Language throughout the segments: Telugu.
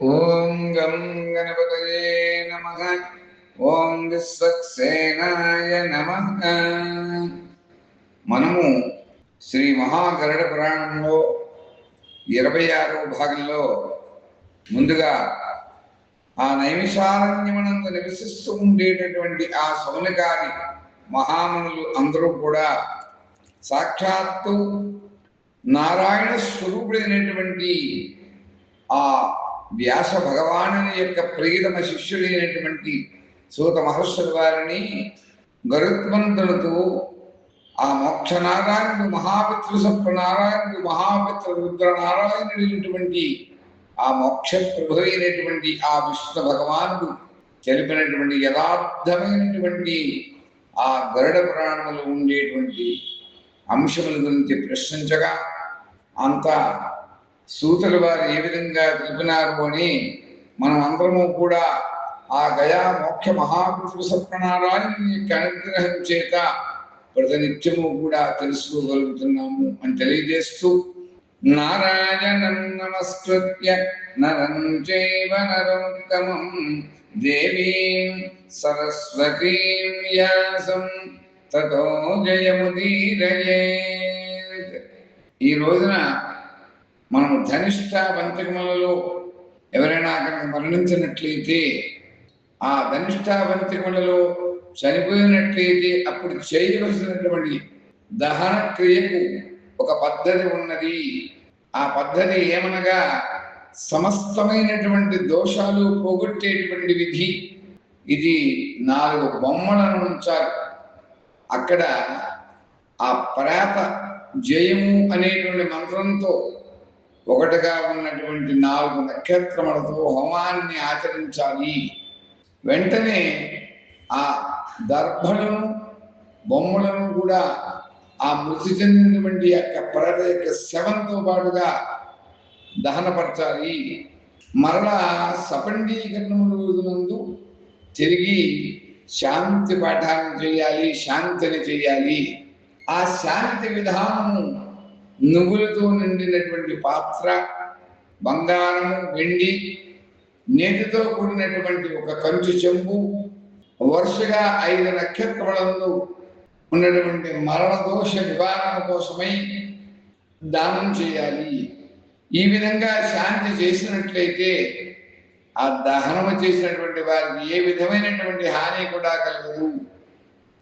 ఓం గం గణపతయే నమ. ఓం విశ్వక్సేనాయ నమ. మనము శ్రీ మహాగరుడ పురాణంలో ఇరవై ఆరో భాగంలో ముందుగా ఆ నైమిషారణ్యమనందు నివసిస్తూ ఉండేటటువంటి ఆ సౌనకాది మహామునులు అందరూ కూడా సాక్షాత్తు నారాయణ స్వరూపుడైనటువంటి ఆ వ్యాస భగవానుని యొక్క ప్రియతమ శిష్యుడైనటువంటి సూత మహర్షుల వారిని గరుత్మంతులతో ఆ మోక్ష నారాయణుడు మహాపితృ సప్త నారాయణుడు మహాపితృ రుద్ర నారాయణుడైనటువంటి ఆ మోక్ష ప్రభు అయినటువంటి ఆ విష్ణు భగవానుడు తెలిపినటువంటి యథార్థమైనటువంటి ఆ గరుడ పురాణములు ఉండేటువంటి అంశముల గురించి ప్రశ్నించగా అంతా సూతుల వారు ఏ విధంగా తెలిపినారు అని మనం అందరము కూడా ఆ గయా మోక్ష మహాపురుషుడు సత్యనారాయణ యొక్క అనుగ్రహం చేత ప్రతినిత్యము కూడా తెలుసుకోగలుగుతున్నాము అని తెలియజేస్తూ నారాయణం నమస్కృత్య నరం చైవ నరోత్తమం దేవీం సరస్వతీం వ్యాసం తతో జయముదీరయేత్. ఈ రోజున మనం ధనిష్ట పంచకములలో ఎవరైనా అక్కడ మరణించినట్లయితే ఆ ధనిష్ట వంతిమలలో చనిపోయినట్లయితే అప్పుడు చేయవలసినటువంటి దహన క్రియకు ఒక పద్ధతి ఉన్నది. ఆ పద్ధతి ఏమనగా సమస్తమైనటువంటి దోషాలు పోగొట్టేటువంటి విధి. ఇది నాలుగు బొమ్మలను ఉంచారు. అక్కడ ఆ ప్రేత జయము అనేటువంటి మంత్రంతో ఒకటిగా ఉన్నటువంటి నాలుగు నక్షత్రములతో హోమాన్ని ఆచరించాలి. వెంటనే ఆ దర్భలను బొమ్మలను కూడా ఆ మృతి చెందినటువంటి యొక్క ప్రేత యొక్క శవంతో పాటుగా దహనపరచాలి. మరలా సపండీకరణముల రోజునందు తిరిగి శాంతి పాఠాన్ని చేయాలి శాంతిని చేయాలి. ఆ శాంతి విధానము నువ్వులతో నిండినటువంటి పాత్ర బంగారము వెండి నేతితో కూడినటువంటి ఒక కంచు చెంబు వరుసగా ఐదు నక్షత్రములందు ఉన్నటువంటి మరణ దోష నివారణ కోసమై దానం చేయాలి. ఈ విధంగా శాంతి చేసినట్లయితే ఆ దహనము చేసినటువంటి వారికి ఏ విధమైనటువంటి హాని కూడా కలగదు.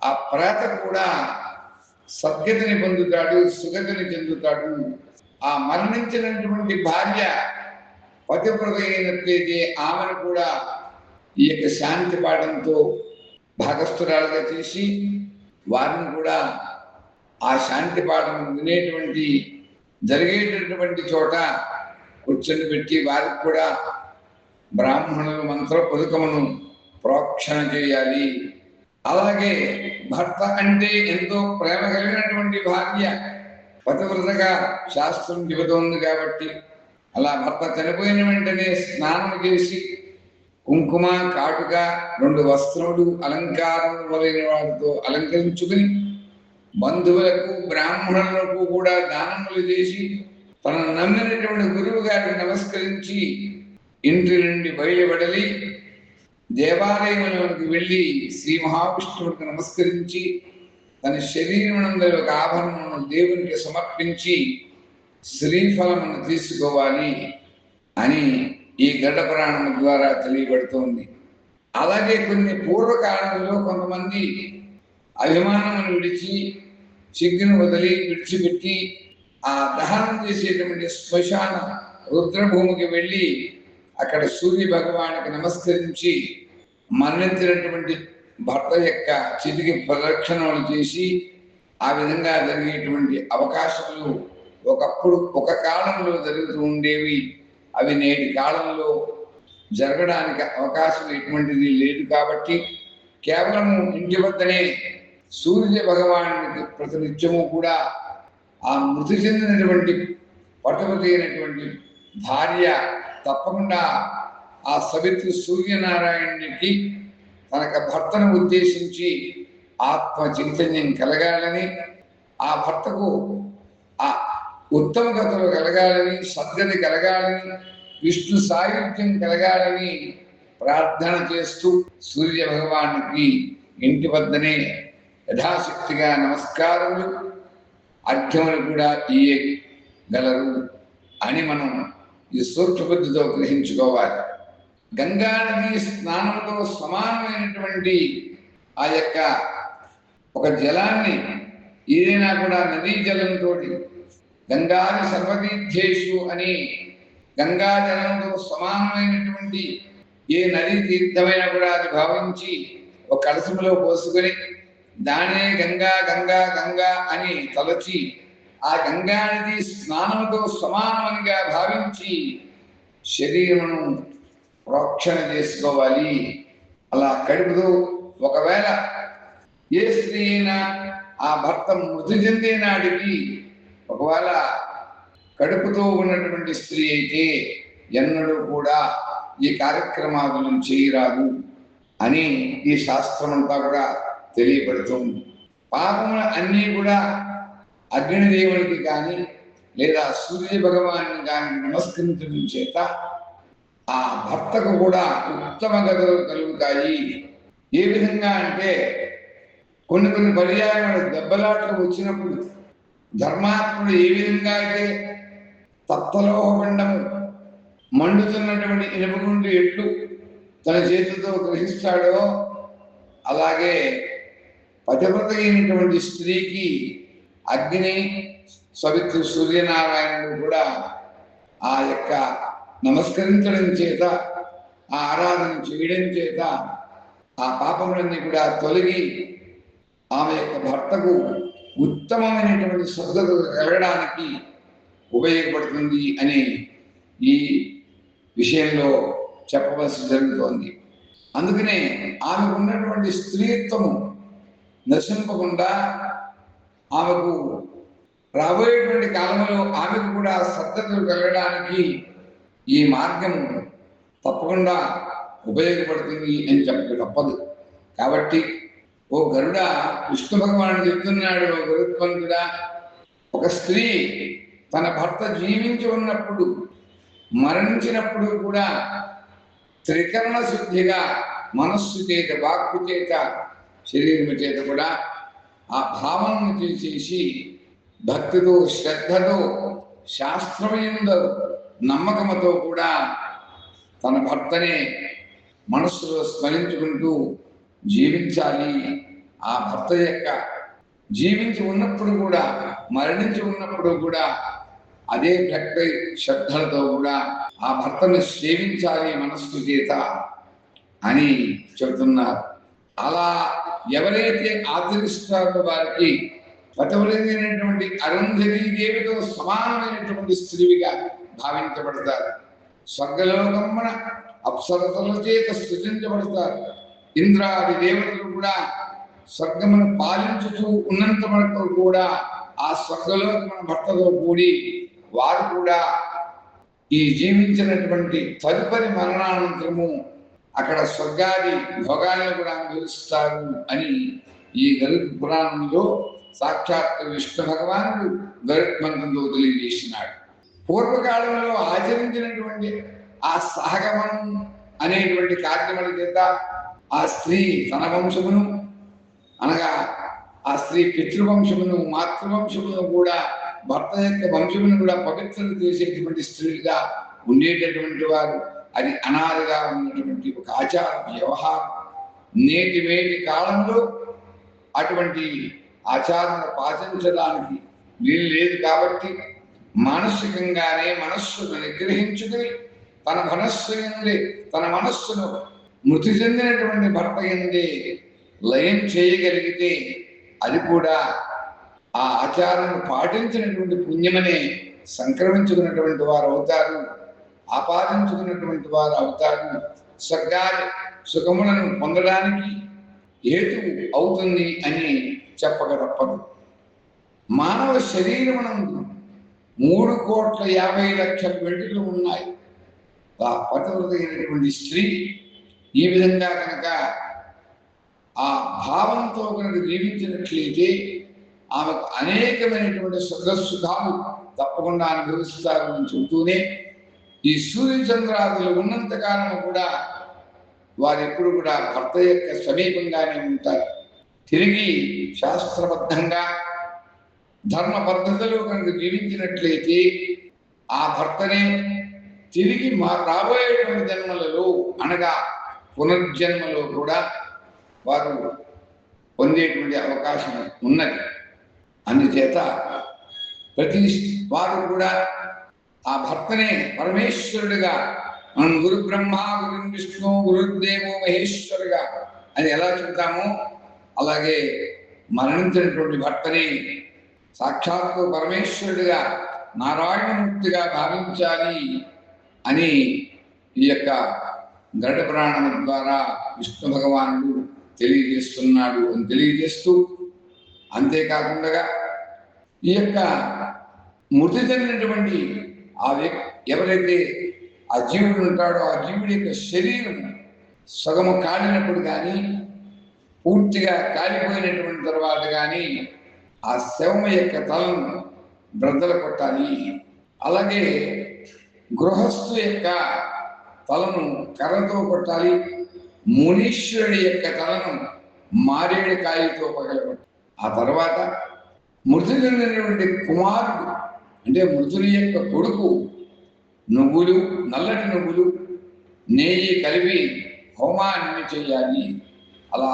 ఆ ప్రేత కూడా సద్గతిని పొందుతాడు సుగతిని చెందుతాడు. ఆ మరణించినటువంటి భార్య పతివ్రత అయినట్లయితే ఆమెను కూడా ఈ యొక్క శాంతి పాఠంతో భాగస్థురాలుగా చేసి వారిని కూడా ఆ శాంతి పాఠం వినేటువంటి జరిగేటటువంటి చోట కూర్చొని పెట్టి వారికి కూడా బ్రాహ్మణులు మంత్ర పథకమును ప్రోక్షణ చేయాలి. అలాగే భర్త అంటే ఎంతో ప్రేమ కలిగినటువంటి భార్య. పతివ్రతగా శాస్త్రం చెబుతోంది కాబట్టి అలా భర్త చనిపోయిన వెంటనే స్నానం చేసి కుంకుమ కాటుక రెండు వస్త్రములు అలంకారం మొదలైన వాటితో అలంకరించుకుని బంధువులకు బ్రాహ్మణులకు కూడా దానములు చేసి తనను నమ్మినటువంటి గురువు గారికి నమస్కరించి ఇంటి నుండి బయలువడలి దేవాలయంలోనికి వెళ్ళి శ్రీ మహావిష్ణువుడికి నమస్కరించి తన శరీరమునందరి ఒక ఆభరణమును దేవునికి సమర్పించి శ్రీఫలమును తీసుకోవాలి అని ఈ గడ్డ పురాణం ద్వారా తెలియబడుతోంది. అలాగే కొన్ని పూర్వకాలంలో కొంతమంది అభిమానమును విడిచి చిగ్గును వదిలి విడిచిపెట్టి ఆ దహనం చేసేటువంటి శ్మశాన రుద్రభూమికి వెళ్ళి అక్కడ సూర్య భగవానికి నమస్కరించి మరణించినటువంటి భర్త యొక్క చితికి ప్రదక్షిణలు చేసి ఆ విధంగా జరిగేటువంటి అవకాశాలు ఒకప్పుడు ఒక కాలంలో జరుగుతూ ఉండేవి. అవి నేటి కాలంలో జరగడానికి అవకాశం ఎటువంటిది లేదు కాబట్టి కేవలం ఇంటి వద్దనే సూర్య భగవానుడికి ప్రతినిత్యము కూడా ఆ మృతి చెందినటువంటి పట్టుమతి అయినటువంటి భార్య తప్పకుండా ఆ సవిత్రి సూర్యనారాయణునికి తనకు భర్తను ఉద్దేశించి ఆత్మ చైతన్యం కలగాలని ఆ భర్తకు ఆ ఉత్తమ గతులు కలగాలని సద్గతి కలగాలని విష్ణు సాయుధ్యం కలగాలని ప్రార్థన చేస్తూ సూర్య భగవానికి ఇంటి వద్దనే యథాశక్తిగా నమస్కారములు అర్థములు కూడా ఇయ్యగలరు అని మనం ఈ సూక్ష్మబుద్ధితో గ్రహించుకోవాలి. గంగా నది స్నానంతో సమానమైనటువంటి ఆ యొక్క ఒక జలాన్ని ఏదైనా కూడా నదీ జలంతో గంగాది సర్వతీర్థేషు అని గంగా జలంతో సమానమైనటువంటి ఏ నదీ తీర్థమైనా కూడా అది భావించి ఒక కలసములో పోసుకొని దానే గంగా గంగా గంగా అని తలచి ఆ గంగా నది స్నానముతో సమానమనిగా భావించి శరీరమును ప్రోక్షణ చేసుకోవాలి. అలా కడుపుతో ఒకవేళ ఏ స్త్రీ అయినా ఆ భర్త మృతి చెందే నాటికి ఒకవేళ కడుపుతో ఉన్నటువంటి స్త్రీ అయితే ఎన్నడూ కూడా ఈ కార్యక్రమాదులను చేయరాదు అని ఈ శాస్త్రం అంతా కూడా తెలియబడుతుంది పాపములు అన్నీ కూడా అగ్నిదేవునికి కానీ లేదా సూర్య భగవాన్ని కానీ నమస్కరించడం చేత ఆ భర్తకు కూడా ఉత్తమ గతులు కలుగుతాయి. ఏ విధంగా అంటే కొన్ని కొన్ని పర్యాయమైన దెబ్బలాట్లు వచ్చినప్పుడు ధర్మాత్ముడు ఏ విధంగా అయితే తత్తలోహబండము మండుతున్నటువంటి ఇనుపగుండు ఎట్లు తన చేతితో గ్రహిస్తాడో అలాగే పతివ్రత అయినటువంటి స్త్రీకి అగ్ని సవిత్రు సూర్యనారాయణుడు కూడా ఆ యొక్క నమస్కరించడం చేత ఆ ఆరాధన చేయడం చేత ఆ పాపములన్నీ కూడా తొలగి ఆమె యొక్క భర్తకు ఉత్తమమైనటువంటి శ్రద్ధకు వెళ్ళడానికి ఉపయోగపడుతుంది అని ఈ విషయంలో చెప్పవలసి జరుగుతోంది. అందుకనే ఆమెకు ఉన్నటువంటి స్త్రీత్వము నశింపకుండా ఆమెకు రాబోయేటువంటి కాలంలో ఆమెకు కూడా శ్రద్ధకు వెళ్ళడానికి ఈ మార్గం తప్పకుండా ఉపయోగపడుతుంది అని చెప్పక తప్పదు. కాబట్టి ఓ గరుడ విష్ణు భగవానుడు చెప్తున్నాడు ఓ గరుత్మంతుడా ఒక స్త్రీ తన భర్త జీవించి ఉన్నప్పుడు మరణించినప్పుడు కూడా త్రికరణ శుద్ధిగా మనస్సు చేత వాక్కు చేత శరీరము చేత కూడా ఆ భావనను తీసేసి భక్తితో శ్రద్ధతో శాస్త్రమైన నమ్మకముతో కూడా తన భర్తనే మనస్సులో స్మరించుకుంటూ జీవించాలి. ఆ భర్త యొక్క జీవించి ఉన్నప్పుడు కూడా మరణించి ఉన్నప్పుడు కూడా అదే భక్తి శ్రద్ధలతో కూడా ఆ భర్తను సేవించాలి మనస్సు చేత అని చెబుతున్నారు. అలా ఎవరైతే ఆచరిస్తారో వారికి పతవలైనటువంటి అరుంధతి దేవితో సమానమైనటువంటి స్త్రీవిగా భావించబడతారు. స్వర్గలోకమ్మన అప్సరతల చేత సృజించబడతారు. ఇంద్రాది దేవతలు కూడా స్వర్గమును పాలించుతూ ఉన్నంత వరకు కూడా ఆ స్వర్గలోకమున భర్తతో కూడి వారు కూడా ఈ జీవించినటువంటి తదుపరి మరణానంతరము అక్కడ స్వర్గాది భోగాలను కూడా అనుభవిస్తారు అని ఈ గరుడ్ పురాణంలో సాక్షాత్ విష్ణు భగవానుడు గరుడ్ మంత్రంతో తెలియజేసినాడు పూర్వకాలంలో ఆచరించినటువంటి ఆ సహగమనం అనేటువంటి కార్యముల చేత ఆ స్త్రీ తన వంశమును అనగా ఆ స్త్రీ పితృవంశమును మాతృవంశమును కూడా భర్త యొక్క వంశమును కూడా పవిత్రం చేసేటువంటి స్త్రీగా ఉండేటటువంటి వారు. అది అనాదిగా ఉన్నటువంటి ఒక ఆచార వ్యవహారం. నేటి వేటి కాలంలో అటువంటి ఆచారణ పాటించడానికి వీలు లేదు కాబట్టి మానసికంగానే మనస్సును నిగ్రహించుకుని తన మనస్సు ఎందే తన మనస్సును మృతి చెందినటువంటి భర్త ఎందే లయం చేయగలిగితే అది కూడా ఆ ఆచారాన్ని పాటించినటువంటి పుణ్యమనే సంక్రమించుకున్నటువంటి వారు అవుతారు. ఆపాదించుకున్నటువంటి వారు అవుతారు. స్వర్గాలు సుఖములను పొందడానికి హేతు అవుతుంది అని చెప్పక తప్పదు మానవ శరీరమునందు మూడు కోట్ల యాభై లక్షల వెంట్రుకలు ఉన్నాయి. ఆ పతవృతైనటువంటి స్త్రీ ఈ విధంగా కనుక ఆ భావంతో కనుక జీవించినట్లయితే ఆమెకు అనేకమైనటువంటి సుఖ సుఖాలు తప్పకుండా అనుభవిస్తారు అని చెబుతూనే ఈ సూర్యచంద్రాదులు ఉన్నంత కాలం కూడా వారు ఎప్పుడు కూడా భర్త యొక్క సమీపంగానే ఉంటారు. తిరిగి శాస్త్రబద్ధంగా ధర్మ పద్ధతిలో కనుక జీవించినట్లయితే ఆ భర్తనే తిరిగి మా రాబోయేటువంటి జన్మలలో అనగా పునర్జన్మలో కూడా వారు పొందేటువంటి అవకాశం ఉన్నది. అందుచేత ప్రతి వారు కూడా ఆ భర్తనే పరమేశ్వరుడిగా మనం గురు బ్రహ్మ గురు విష్ణు గురుదేవో మహేశ్వరుగా అని ఎలా చెప్తామో అలాగే మరణించినటువంటి భర్తని సాక్షాత్తు పరమేశ్వరుడిగా నారాయణమూర్తిగా భావించాలి అని ఈ యొక్క గరుడ ప్రాణం ద్వారా విష్ణు భగవానుడు తెలియజేస్తున్నాడు అని తెలియజేస్తూ అంతేకాకుండా ఈ యొక్క మృతి చెందినటువంటి ఆ వ్యక్తి ఎవరైతే ఆ జీవుడు ఉంటాడో ఆ జీవుడి యొక్క శరీరం సగము కాలినప్పుడు కానీ పూర్తిగా కాలిపోయినటువంటి తర్వాత కానీ ఆ శవం యొక్క తలను బ్రద్దలు కొట్టాలి. అలాగే గృహస్థు యొక్క తలను కర్రతో కొట్టాలి. మునీశ్వరుడి యొక్క తలను మారేడు కాయలతో పగలగొట్టాలి ఆ తర్వాత మృతి చెందినటువంటి కుమారుడు అంటే మృతుని యొక్క కొడుకు నువ్వులు నల్లటి నువ్వులు నెయ్యి కలిపి హోమాన్ని చేయాలి. అలా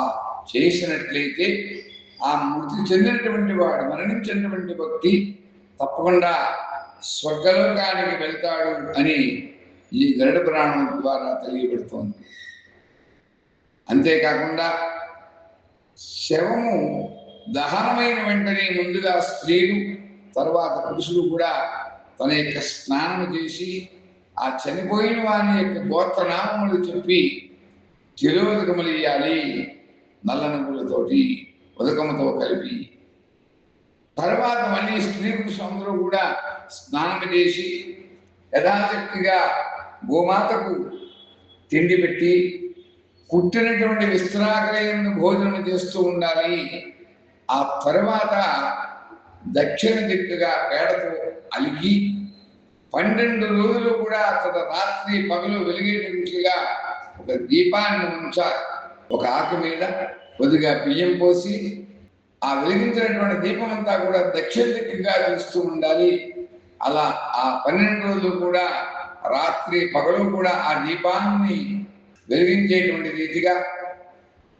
చేసినట్లయితే ఆ మృతి చెందినటువంటి వాడు మరణించినటువంటి వ్యక్తి తప్పకుండా స్వర్గలోకానికి వెళ్తాడు అని ఈ గరుడ ప్రాణం ద్వారా తెలియబెడుతోంది. అంతేకాకుండా శవము దహనమైన వెంటనే ముందుగా స్త్రీలు తర్వాత పురుషులు కూడా తన యొక్క స్నానం చేసి ఆ చనిపోయిన వాని యొక్క గోత్రనామములు చెప్పి తిరోదకములు ఇయ్యాలి నల్ల నువ్వులతోటి ఉదకముతో కలిపి. తర్వాత మళ్ళీ స్త్రీ పురుషులందరూ కూడా స్నానం చేసి యథాశక్తిగా గోమాతకు తిండి పెట్టి కుట్టినటువంటి విస్తరాకలైన భోజనం చేస్తూ ఉండాలి. ఆ తర్వాత దక్షిణ దిక్కుగా పేడతో అలిగి పన్నెండు రోజులు కూడా అతను రాత్రి పగలు వెలిగేటట్లుగా ఒక దీపాన్ని ఉంచారు. ఒక ఆకు మీద కొద్దిగా బియ్యం పోసి ఆ వెలిగించినటువంటి దీపం అంతా కూడా దక్షిణ దిక్కుగా చూస్తూ ఉండాలి. అలా ఆ పన్నెండు రోజులు కూడా రాత్రి పగలు కూడా ఆ దీపాన్ని వెలిగించేటువంటి రీతిగా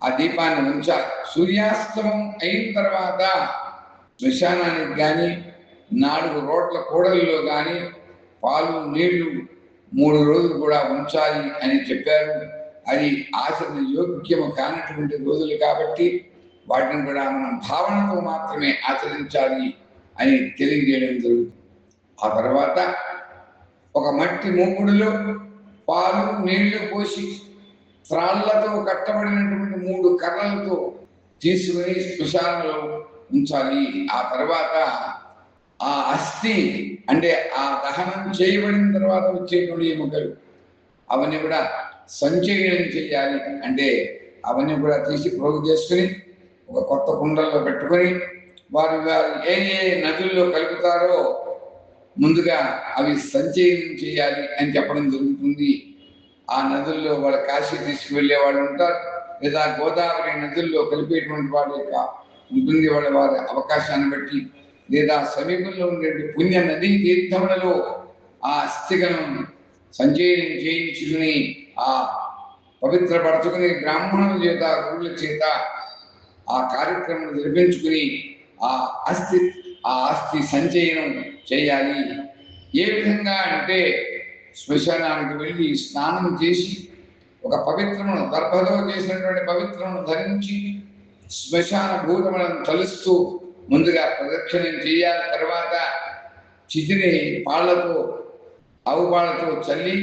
ఆ దీపాన్ని ఉంచాలి సూర్యాస్తమం అయిన తర్వాత శ్మశానానికి కానీ నాలుగు రోడ్ల కూడలిలో కానీ పాలు నీళ్ళు మూడు రోజులు కూడా ఉంచాలి అని చెప్పారు. అది ఆచరణ యోగ్యము కానటువంటి రోజులు కాబట్టి వాటిని కూడా మనం భావనతో మాత్రమే ఆచరించాలి అని తెలియజేయడం జరుగుతుంది. ఆ తర్వాత ఒక మట్టి మూకుడులో పాలు నీళ్ళు పోసి త్రాళ్ళతో కట్టబడినటువంటి మూడు కర్రలతో తీసుకుని శ్మశానంలో ఉంచాలి ఆ తర్వాత ఆ అస్థి అంటే ఆ దహనం చేయబడిన తర్వాత వచ్చేటువంటి ఎముకలు అవన్నీ కూడా సంచయనం చేయాలి. అంటే అవన్నీ కూడా తీసి ప్రోగు చేసుకుని ఒక కొత్త కుండల్లో పెట్టుకొని వారు వారు ఏ ఏ నదుల్లో కలుపుతారో ముందుగా అవి సంచయనం చేయాలి అని చెప్పడం జరుగుతుంది. ఆ నదుల్లో వాళ్ళ కాశీ తీసుకువెళ్ళే వాళ్ళు ఉంటారు. లేదా గోదావరి నదుల్లో కలిపేటువంటి వాళ్ళు ఉంటుంది వాళ్ళ వారి అవకాశాన్ని బట్టి లేదా సమీపంలో ఉండే పుణ్య నదీ తీర్థములలో ఆ అస్థికలను సంచయనం చేయించుకుని ఆ పవిత్రపరచుకుని బ్రాహ్మణుల చేత గురుల చేత ఆ కార్యక్రమం నిర్మించుకుని ఆ అస్థి ఆ అస్థి సంచయనం చేయాలి. ఏ విధంగా అంటే శ్మశానానికి వెళ్ళి స్నానం చేసి ఒక పవిత్రమును గర్భలో చేసినటువంటి పవిత్రమును ధరించి శ్మశాన భూతములను తలుస్తూ ముందుగా ప్రదక్షిణం చేయాలి. తర్వాత చితిని పాళ్ళతో ఆవు పాళ్ళతో చల్లి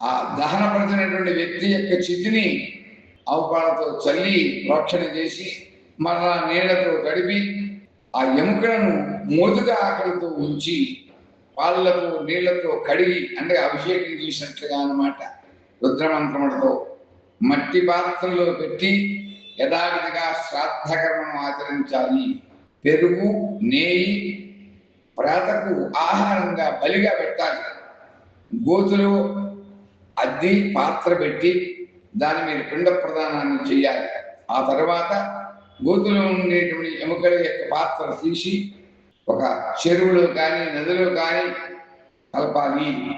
ఆ దహనపరిచినటువంటి వ్యక్తి యొక్క చితిని ఆవు పాళ్ళతో చల్లి ప్రోక్షణ చేసి మరలా నీళ్ళతో గడిపి ఆ ఎముకలను మోదుగా ఆకలితో ఉంచి పాళ్ళతో నీళ్ళతో కడిగి అంటే అభిషేకం చేసినట్లుగా అన్నమాట రుద్రమంత్రములతో మట్టి పాత్రలో పెట్టి యథావిధిగా శ్రాద్ధకర్మను ఆచరించాలి. పెరుగు నేయి ప్రాతకు ఆహారంగా బలిగా పెట్టాలి. గోతులో అద్ది పాత్ర పెట్టి దాని మీద పిండ ప్రదానాన్ని చేయాలి. ఆ తర్వాత గోతులో ఉండేటువంటి ఎముకల యొక్క పాత్ర తీసి ఒక చెరువులో కానీ నదిలో కానీ కలపాలి.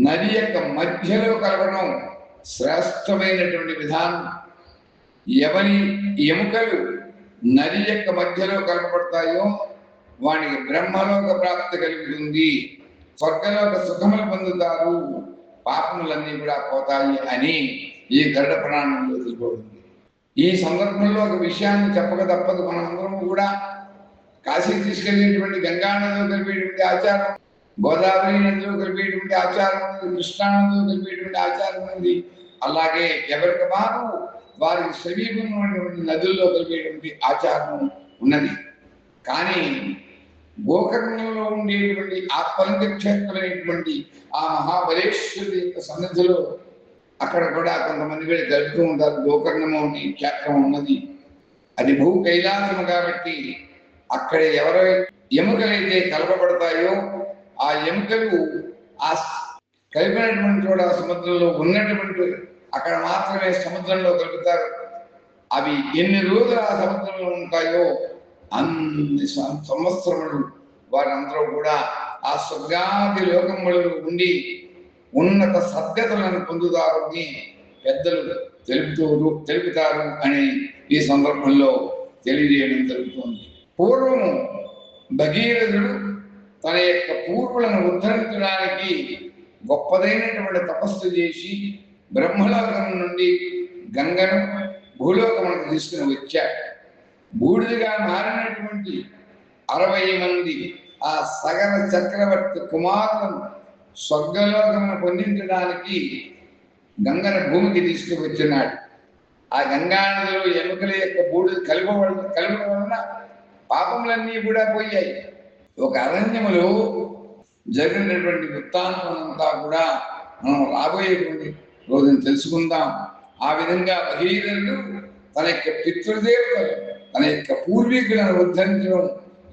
నది యొక్క మధ్యలో కలపడం శ్రేష్టమైనటువంటి విధానం. ఎవరి ఎముకలు నది యొక్క మధ్యలో కనపడతాయో వానికి బ్రహ్మలోక ప్రాప్తి కలుగుతుంది. స్వర్గలోక సుఖములు పొందుతారు. పాపములన్నీ కూడా పోతాయి అని ఈ గరుడ ప్రాణంలో తెలుసుకోబడింది ఈ సందర్భంలో ఒక విషయాన్ని చెప్పక తప్పదు. మనందరం కూడా కాశీ తీసుకెళ్ళేటువంటి గంగానదిలో కలిపేటువంటి ఆచారం గోదావరి నదిలో కలిపేటువంటి ఆచారం ఉంది కృష్ణా నదిలో కలిపేటువంటి ఆచారం ఉంది. అలాగే ఎవరికి వారు వారికి సమీపమైనటువంటి నదుల్లో కలిగేటువంటి ఆచారం ఉన్నది. కానీ గోకర్ణంలో ఉండేటువంటి ఆ క్షేత్రమైనటువంటి ఆ మహాబలేశ్వరుడి యొక్క సన్నిధిలో అక్కడ కూడా కొంతమంది కూడా జరుపుతూ ఉంటారు. గోకర్ణము అని క్షేత్రం ఉన్నది. అది భూ కైలాసము కాబట్టి అక్కడ ఎవరు ఎముకలైతే కలపబడతాయో ఆ ఎముకలు ఆ కలిపినటువంటి చోట సముద్రంలో ఉన్నటువంటి అక్కడ మాత్రమే సముద్రంలో కలుపుతారు. అవి ఎన్ని రోజులు ఆ సముద్రంలో ఉంటాయో అన్ని సంవత్సరములు వారందరూ కూడా ఆ స్వర్గాది లోకములలో ఉండి ఉన్నత సద్గతులను పొందుతారు అని పెద్దలు తెలుపుతూ తెలుపుతారు అని ఈ సందర్భంలో తెలియజేయడం జరుగుతుంది. పూర్వము భగీరథుడు తన యొక్క పూర్వులను ఉద్ధరించడానికి గొప్పదైనటువంటి తపస్సు చేసి బ్రహ్మలోకం నుండి గంగను భూలోకములకు తీసుకుని వచ్చాడు. బూడిదిగా మారినటువంటి అరవై మంది ఆ సగర చక్రవర్తి కుమారులను స్వర్గలోకమును పొందించడానికి గంగన భూమికి తీసుకువచ్చినాడు. ఆ గంగా నదిలో ఎముకల యొక్క బూడిద కలపడం కలుగడం వలన పాపములన్నీ కూడా పోయాయి. ఒక అరణ్యములో జరిగినటువంటి వృత్తాంతం అంతా కూడా మనం రాబోయేటువంటి రోజున తెలుసుకుందాం. ఆ విధంగా భగీరథుడు తన యొక్క పితృదేవతలు తన యొక్క పూర్వీకులను ఉద్ధరించడం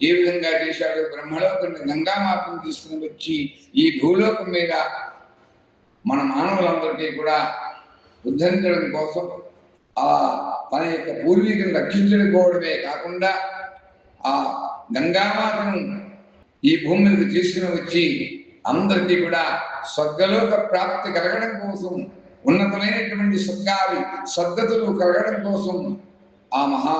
ఏ విధంగా చేశాడు బ్రహ్మలోకం గంగామాతను తీసుకుని వచ్చి ఈ భూలోకం మీద మన మానవులందరికీ కూడా ఉద్ధరించడం కోసం ఆ తన యొక్క పూర్వీకులను రక్షించకపోవడమే కాకుండా ఆ గంగామాతను ఈ భూమి మీద తీసుకుని వచ్చి అందరికీ కూడా స్వర్గలోక ప్రాప్తి కలగడం కోసం ఉన్నతమైనటువంటి సత్కారి సద్గతులు కలగడం కోసం ఆ మహా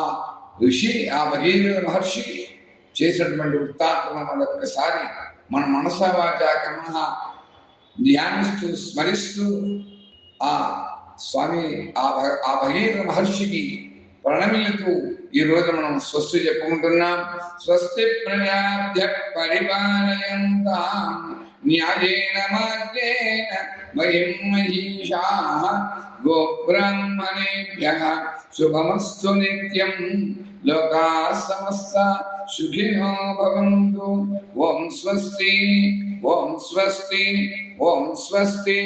ఋషి ఆ భగీరథ మహర్షి చేసినటువంటి వృత్తాంతం మన ఒక్కసారి మన మనసా వాచ కర్మ ధ్యానిస్తూ స్మరిస్తూ ఆ స్వామి ఆ భగీర ఆ మహర్షికి ప్రణమిల్లుతూ ఈ రోజు మనం స్వస్తి చెప్పుకుంటున్నాం. స్వస్తి ప్రజాభ్య పరిపాలయంతా. న్యాయేన మార్గేణ వయం మహిషా గోబ్రాహ్మణేభ్య శుభమస్తు నిత్యం లోకా సమస్త సుఖినో భవంతు ఓం స్వస్తి ఓం స్వస్తి ఓం స్వస్తి